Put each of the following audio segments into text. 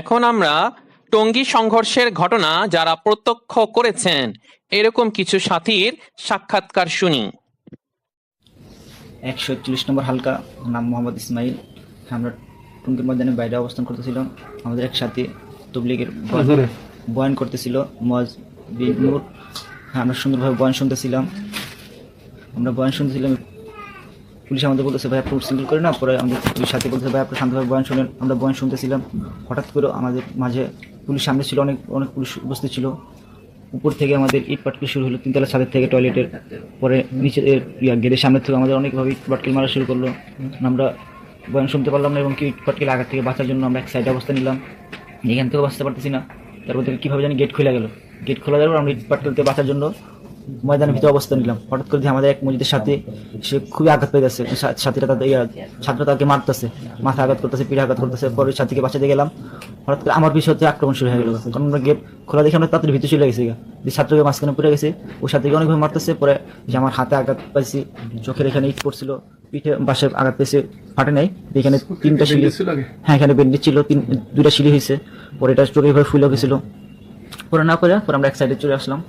এখন আমরা টঙ্গী সংঘর্ষের ঘটনা যারা প্রত্যক্ষ করেছেন এরকম কিছু সাথীর সাক্ষাৎকার শুনি। একশো একচল্লিশ নম্বর হালকা নাম মোহাম্মদ ইসমাইল। আমরা টুঙ্গির ময়দানে বাইরে অবস্থান করতেছিলাম। আমাদের এক সাথী তবলিগের বয়ান- বয়ান করতেছিল মজ বিন নূর। হ্যাঁ আমরা সুন্দরভাবে বয়ান শুনতেছিলাম। আমরা বয়ান শুনতেছিলাম পুলিশ আমাদের বলতেছে, ভাই, আপনি সিঙ্গল করে না? পরে আমাদের পুলিশ সাথে বলতেছে, ভাই, আপনি শান্তভাবে বয়ান শুনেন। আমরা বয়ান শুনতেছিলাম। হঠাৎ করে আমাদের মাঝে পুলিশ সামনে ছিল, অনেক অনেক পুলিশ উপস্থিত ছিল। উপর থেকে আমাদের ইট পাটকেল শুরু হলো, তিনতলা ছাদের থেকে টয়লেটের পরে নিচে গেটের সামনে থেকে আমাদের অনেকভাবে ইট পাটকেল মারা শুরু করল। আমরা বয়ান শুনতে পারলাম না এবং কি ইট পাটকেল আঘাত থেকে বাঁচার জন্য আমরা এক সাইডে অবস্থা নিলাম। এখান থেকেও বাঁচতে পারতেছি না। তারপর থেকে কীভাবে জানি গেট খুলে গেল। গেট খোলা যাওয়ার আমরা ইট পাটকেল থেকে বাঁচার জন্য ময়দানের ভিতরে অবস্থান নিলাম। হঠাৎ করে আমাদের এক মসজিদের সাথে সে খুবই আঘাত পেয়ে যাচ্ছে সাথীরা তাদের ছাত্র তাকে মারতেছে। মাথা আঘাত করতেছে পিঠে আঘাত করতেছে। পরে সাথীকে বাঁচাতে গেলাম। হঠাৎ করে আমার বিষয় হচ্ছে আক্রমণ শুরু হয়ে গেল। কারণ আমরা গেট খোলা দেখে আমরা তাদের ভিতরে চলে গেছি। যে ছাত্রকে মাঝখানে পড়ে গেছে ওই সাথীকে অনেকভাবে মারতেছে। পরে যে আমার হাতে আঘাত পাইছি চোখের এখানে ইট পড়ছিল পিঠে বাসে আঘাত পেয়েছে ফাটে নাই। এখানে তিনটা সিঁড়ি হ্যাঁ এখানে বেন্ডেজ ছিল। তিন দুইটা সিঁড়ি হয়েছে। পরে এটা চোখে ভাবে ফুলে গেছিল। পরে না করে পরে আমরা এক সাইডে চলে আসলাম।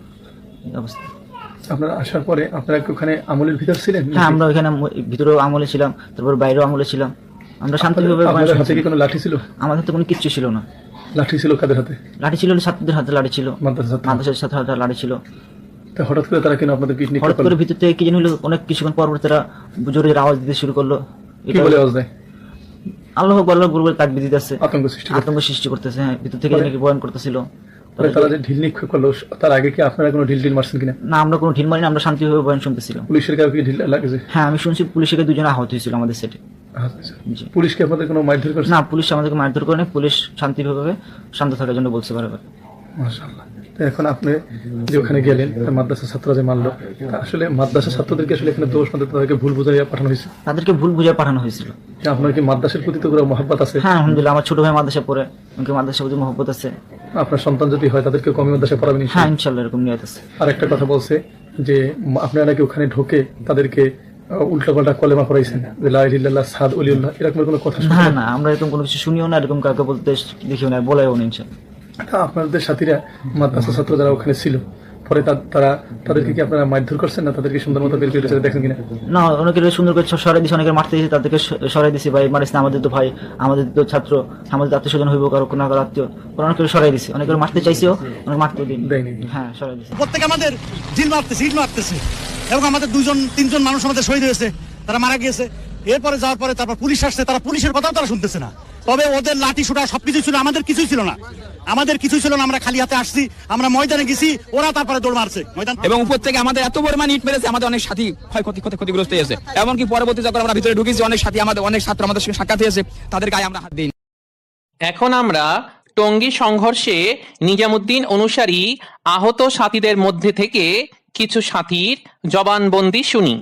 অবস্থা। আপনারা আসার পরে আপনারা কি ওখানে আমলের ভিতর ছিলেন হ্যাঁ আমরা ওইখানে ম- ভিতরেও আমলে ছিলাম তারপর বাইরেও আমলে ছিলাম। আমরা শান্তিভাবে আপনাদের হাতে কি কোনো লাঠি ছিল? আমাদের হাতে কোনো কিচ্ছু ছিল না। লাঠি ছিল কাদের হাতে? লাঠি ছিল ছাত্রদের হাতে লাঠি ছিল। মাদ্রাসার সাথে হাতে লাঠি ছিল। তা হঠাৎ করে তারা কেন আপনাদের নিক্ষেপ হঠাৎ করে ভিতর থেকে কি জানি হলো অনেক কিছুক্ষণ পর তারা জোরে আওয়াজ দিতে শুরু করল। কি বলে আওয়াজ দেয়? আল্লাহ বল্লাহ বলে তাকবি দিতেছে। আতঙ্ক সৃষ্টি আতঙ্ক সৃষ্টি করতেছে হ্যাঁ ভিতর থেকে নাকি বয়ান করতেছিল। তারা যে ঢিল নিক্ষেপ করল। তার আগে কি আপনারা কোনো ঢিল ঢিল মারছেন কিনা? না আমরা কোনো ঢিল মারি আমরা শান্তিভাবে বয়ান শুনতেছিলাম। পুলিশের ঢিল লাগেছে? হ্যাঁ আমি শুনছি পুলিশের দুজন আহত হয়েছিল আমাদের সেটে পুলিশকে আপনাদের কোনো মারধর করছে? না পুলিশ আমাদেরকে মারধর পুলিশ শান্তিভাবে শান্ত থাকার জন্য বলছে বারবার। মাশাআল্লাহ। এখন আপনি যে ওখানে গেলেন মাদ্রাসা ছাত্র যে মারলো তা আসলে মাদ্রাসা ছাত্রদেরকে আসলে এখানে দোষ মাত্র তাদেরকে ভুল বুঝাইয়া পাঠানো হয়েছে? তাদেরকে ভুল বুঝে পাঠানো হয়েছিল। আপনার কি মাদ্রাসার প্রতি তো মহাব্বত আছে? হ্যাঁ আলহামদুলিল্লাহ আমার ছোট ভাই মাদ্রাসা পড়ে ওকে মাদ্রাসা প্রতি মহব্বত আছে। আপনার সন্তান যদি হয় তাদেরকে কমই মাদ্রাসায় পড়াবেন হ্যাঁ ইনশাল্লাহ এরকম নিয়ত আছে। আর একটা কথা বলছে যে আপনারা নাকি ওখানে ঢোকে তাদেরকে উল্টা পাল্টা কলেমা পড়াইছেন? যে লাইল্লাহ সাদ উলিউল্লাহ এরকম কোনো কথা না না আমরা এরকম কোনো কিছু শুনিও না এরকম কাউকে বলতে দেখিও না বলেও না ইনশাল্লাহ আপনাদের সাথীরা মাদ্রাসা ছাত্র যারা ওখানে ছিল পরে তারা তাদেরকে কি আপনারা মারধর করছেন না তাদেরকে সুন্দর মতো বের করে দিয়েছে, দেখেন কিনা? না অনেকের সুন্দর করে সরাই দিছে অনেকের মারতে দিয়েছে তাদেরকে সরাই দিছে ভাই মারিস না আমাদের তো ভাই আমাদের তো ছাত্র আমাদের আত্মীয় স্বজন হইব কারও কোনো কারও আত্মীয়। সরাই দিছে অনেকের মারতে চাইছেও অনেক মারতে দিন হ্যাঁ সরাই দিছে প্রত্যেকে আমাদের ঢিল মারতেছে ইট মারতেছে। এবং আমাদের দুজন তিনজন মানুষ আমাদের শহীদ হয়েছে তারা মারা গিয়েছে। এরপরে যাওয়ার পরে তারপর পুলিশ আসছে তারা পুলিশের কথাও তারা শুনতেছে না। তবে ওদের লাঠি সুটা সবকিছু ছিল আমাদের কিছুই ছিল না। আমাদের কিছুই ছিল না আমরা খালি হাতে আসছি আমরা ময়দানে গেছি ওরা তারপরে দৌড় মারছে। ময়দান এবং উপর থেকে আমাদের এত পরিমাণ ইট মেরেছে আমাদের অনেক সাথী ক্ষয়ক্ষতি ক্ষতি ক্ষতিগ্রস্ত হয়েছে। এমনকি পরবর্তী যখন আমরা ভিতরে ঢুকেছি অনেক সাথী আমাদের অনেক ছাত্র আমাদের সঙ্গে সাক্ষাৎ হয়েছে তাদের গায়ে আমরা হাত দিই এখন আমরা টঙ্গী সংঘর্ষে নিজামুদ্দিন অনুসারী আহত সাথীদের মধ্যে থেকে কিছু সাথীর জবানবন্দি শুনি।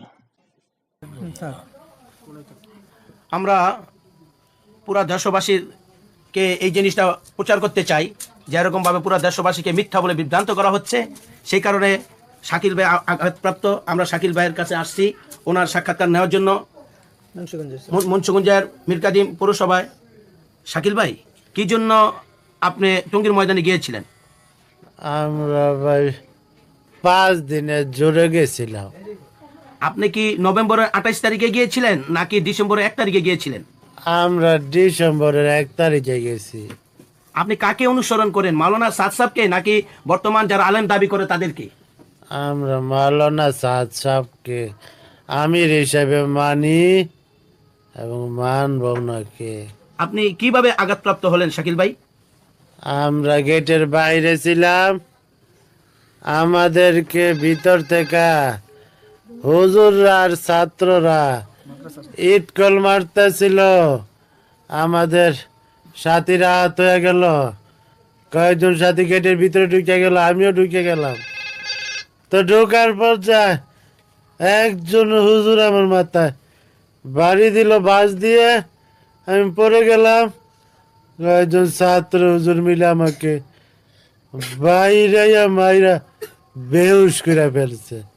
আমরা পুরা দেশবাসীরকে এই জিনিসটা প্রচার করতে চাই। যে এরকমভাবে পুরা দেশবাসীকে মিথ্যা বলে বিভ্রান্ত করা হচ্ছে সেই কারণে শাকিল ভাই আঘাতপ্রাপ্ত আমরা শাকিল ভাইয়ের কাছে আসছি ওনার সাক্ষাৎকার নেওয়ার জন্য। মুন- মুন্সিগঞ্জের মিরকাদিম পৌরসভায়। শাকিল ভাই কি জন্য আপনি টঙ্গীর ময়দানে গিয়েছিলেন? আমরা ভাই পাঁচ দিনে জোরে গেছিলাম। আপনি কি নভেম্বরের আঠাইশ তারিখে গিয়েছিলেন নাকি ডিসেম্বরের এক তারিখে গিয়েছিলেন? আমরা ডিসেম্বরের এক তারিখে গেছি। আপনি কাকে অনুসরণ করেন মাওলানা সাদ সাহেবকে নাকি বর্তমান যারা আলেম দাবি করে তাদেরকে? আমরা মাওলানা সাদ সাহকে আমির হিসাবে মানি এবং মানব নাকি। আপনি কীভাবে আঘাতপ্রাপ্ত হলেন শাকিল ভাই? আমরা গেটের বাইরে ছিলাম। আমাদেরকে ভিতর থেকে হুজুররা আর ছাত্ররা ইটকল মারতেছিল। আমাদের সাথীরা আহত হয়ে গেল। কয়েকজন সাথী গেটের ভিতরে ঢুকে গেল, আমিও ঢুকে গেলাম। তো ঢোকার পর যায় একজন হুজুর আমার মাথায় বাড়ি দিল বাস দিয়ে। আমি পড়ে গেলাম। কয়েকজন ছাত্র হুজুর মিলে আমাকে বাইরে মাইরা বেহুশ করে ফেলছে।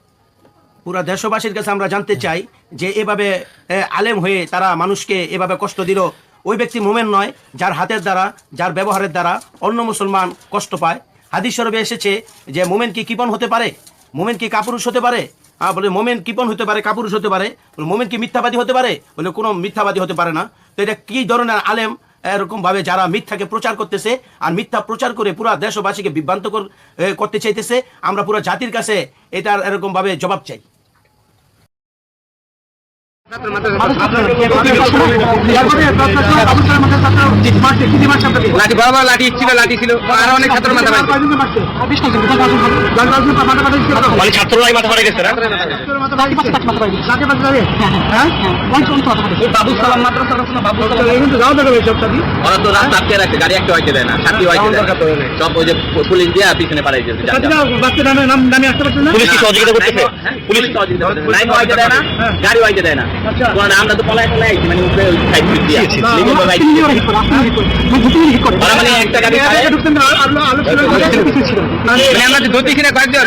পুরা দেশবাসীর কাছে আমরা জানতে চাই যে এভাবে আলেম হয়ে তারা মানুষকে এভাবে কষ্ট দিল। ওই ব্যক্তি মোমেন নয়, যার হাতের দ্বারা, যার ব্যবহারের দ্বারা অন্য মুসলমান কষ্ট পায়। হাদিস শরবে এসেছে যে মোমেন কি কিপন হতে পারে? মোমেন কি কাপুরুষ হতে পারে? হ্যাঁ বলে মোমেন কিপন হতে পারে, কাপুরুষ হতে পারে। মোমেন কি মিথ্যাবাদী হতে পারে? বলে কোনো মিথ্যাবাদী হতে পারে না। তো এটা কি ধরনের আলেম? এরকম ভাবে যারা মিথ্যাকে প্রচার করতেছে আর মিথ্যা প্রচার করে পুরা দেশবাসীকে বিভ্রান্ত কর- করতে চাইতেছে, আমরা পুরো জাতির কাছে এটার এরকম ভাবে জবাব চাই। লাঠি বড় বড় লাঠি ছিল লাঠি ছিল। আর অনেক ছাত্র মাথা মানে ছাত্ররাই মাথা মারা গেছে বাবু সালাম মাদ্রাসা বাবু ওরা তো রাস্তা আটকে রাখছে গাড়ি একটা হইতে দেয় না সাথী হইতে দেয় সব ওই যে পুলিশ দিয়ে পিছনে পালাই দিয়েছে পুলিশ কি সহযোগিতা করতেছে? পুলিশ সহযোগিতা লাইন হইতে দেয় না গাড়ি হইতে দেয় না। আমরা তো পলাই পলায় আইছি মানে উপরে সাইড দিয়ে। মানে একটা গাড়ি মানে আমরা তো কিনা কয়েকজন।